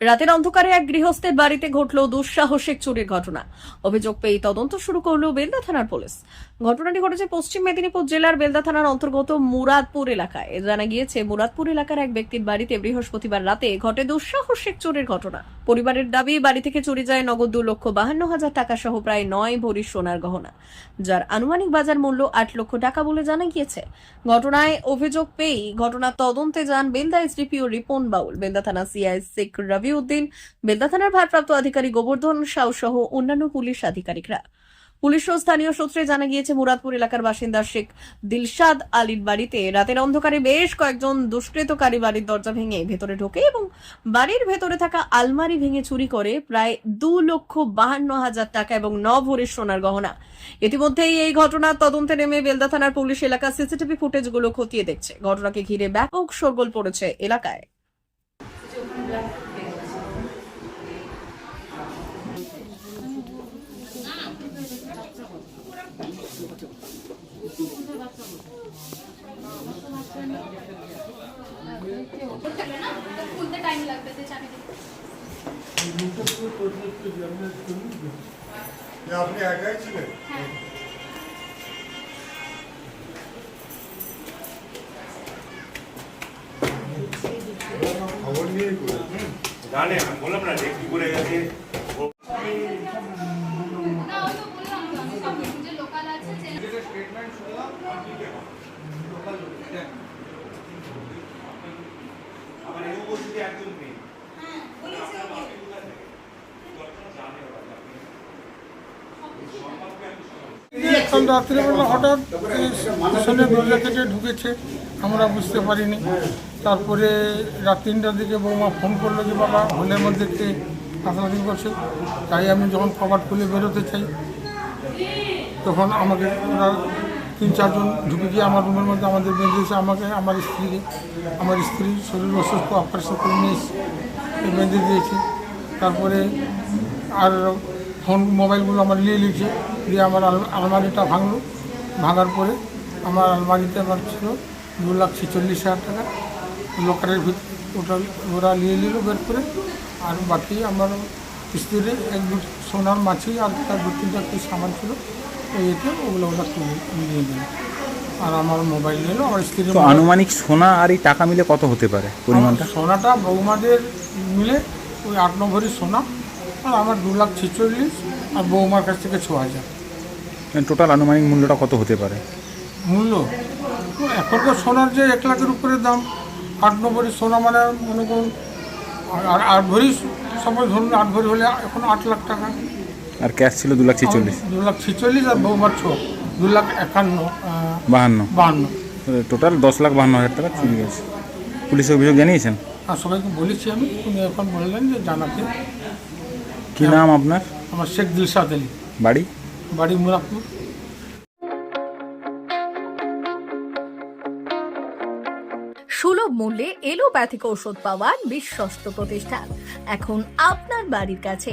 রাতের অন্ধকারে এক গৃহস্থের বাড়িতে ঘটল দুঃসাহসিক চুরির ঘটনা। অভিযোগ পেয়ে তদন্ত শুরু করল বেলদা থানার পুলিশ। ঘটনাটি ঘটেছে পশ্চিম মেদিনীপুর জেলার বেলদা থানার অন্তর্গত মুরাদপুর এলাকায়। জানা গিয়েছে, মুরাদপুর এলাকার এক ব্যক্তির বাড়িতে বৃহস্পতিবার রাতে ঘটে দুঃসাহসিক চুরির ঘটনা। পরিবারের দাবি, বাড়ি থেকে চুরি যায় নগদ দু লক্ষ বাহান্ন হাজার টাকা সহ প্রায় নয় ভরি সোনার গহনা, যার আনুমানিক বাজার মূল্য আট লক্ষ টাকা বলে জানা গিয়েছে। ঘটনায় অভিযোগ পেয়েই ঘটনা তদন্তে যান বেলদা এসডিপিও রিপন বাউল। বেলদা থানা সিআই শেখ রবি উদ্দিন বেলদা থানার ভারপ্রাপ্ত আধিকারিক গোবর্ধন সাউ সহ অন্যান্য পুলিশ আধিকারিকরা। পুলিশ ও স্থানীয় সূত্রে জানা গিয়েছে, মুরাদপুর এলাকার বাসিন্দা শেখ দিলশাদ আলীর বাড়িতে রাতের অন্ধকারে বেশ কয়েকজন দুষ্কৃতকারী বাড়ির দরজা ভেঙে ভেতরে ঢোকে এবং বাড়ির ভেতরে থাকা আলমারি ভেঙে চুরি করে প্রায় দু লক্ষ বাহান্ন হাজার টাকা এবং ন ভরির সোনার গহনা। ইতিমধ্যেই এই ঘটনার তদন্তে নেমে বেলদা থানার পুলিশ এলাকার সিসিটিভি ফুটেজগুলো খতিয়ে দেখছে। ঘটনাকে ঘিরে ব্যাপক শোরগোল পড়েছে এলাকায়। আপনি একাই ছিলেন? খবর নিয়ে জানে আমি বললাম না যে কি করে গেছে। রাত্রিবেলা হঠাৎ পিছনে দরজা থেকে ঢুকেছে, আমরা বুঝতে পারিনি। তারপরে রাত তিনটার দিকে বৌমা ফোন করল যে, বাবা হলের মধ্যে কে হাতাহাতি করছে। তাই আমি যখন কবাট খুলে বেরোতে চাই, তখন আমাকে তিন চারজন ঢুকে গিয়ে আমার রুমের মধ্যে আমাদের বেঁধেছে আমাকে, আমার স্ত্রীকে, আমার স্ত্রী শরীর অসুস্থ অপারেশন করে নিয়ে বেঁধে দিয়েছে। তারপরে আর ফোন, মোবাইলগুলো আমার নিয়ে নিয়েছে, দিয়ে আমার আলমারিটা ভাঙলো। ভাঙার পরে আমার আলমারিতে আমার ছিল দু লাখ ছেচল্লিশ হাজার টাকা। লোকারের ভিতর ওটা, ওরা নিয়ে নিল, বের করে। আর বাকি আমার স্ত্রীর এক দু সোনার মাছি আর তার দু তিনটা কি সামান ছিল। ওই এতে ওগুলো ওরা নিয়ে নিল আর আমার মোবাইল নিল আমার স্ত্রীর তো আনুমানিক সোনা আর এই টাকা মিলে কত হতে পারে পরিমাণটা? সোনাটা বৌমাদের মিলে ওই আট নম্বরের সোনা আর আমার দু লাখ ছেচল্লিশ আর বৌমার কাছ থেকে ছ হাজার। টোটাল আনুমানিক মূল্যটা কত হতে পারে? মূল্য? তো এখনকার সোনার যে এক লাখের উপরে দাম আট নম্বরের সোনা মানে মনে করুন আর- আর আট ভরি সময় ধরুন আট ভরি হলে এখন আট লাখ টাকা। আর ক্যাশ ছিল দু লাখ ছেচল্লিশ। দু লাখ ছেচল্লিশ আর বৌমার ছ দু লাখ একান্ন বাহান্ন। বাহান্ন। টোটাল দশ লাখ বাহান্ন হাজার টাকা চুরি গেছে। পুলিশে অভিযোগ জানিয়েছেন? আর সবাইকে বলেছি আমি উনি এখন বললেন যে জানাতে। কি নাম আপনার? আমার শেখ দিলশাদ আলী। বাড়ি? বাড়ি মুরাদপুর। সুলভ মূল্যে এলোপ্যাথিক ঔষধ পাওয়ার বিশ্বস্ত প্রতিষ্ঠান। এখন আপনার বাড়ির কাছে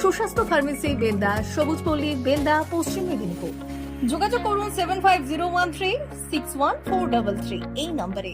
সুস্বাস্থ্য ফার্মেসি বেন্দা সবুজ সবুজপল্লী বেন্দা পশ্চিম মেদিনীপুর। যোগাযোগ করুন seven five zero one three six one four double three এই নম্বরে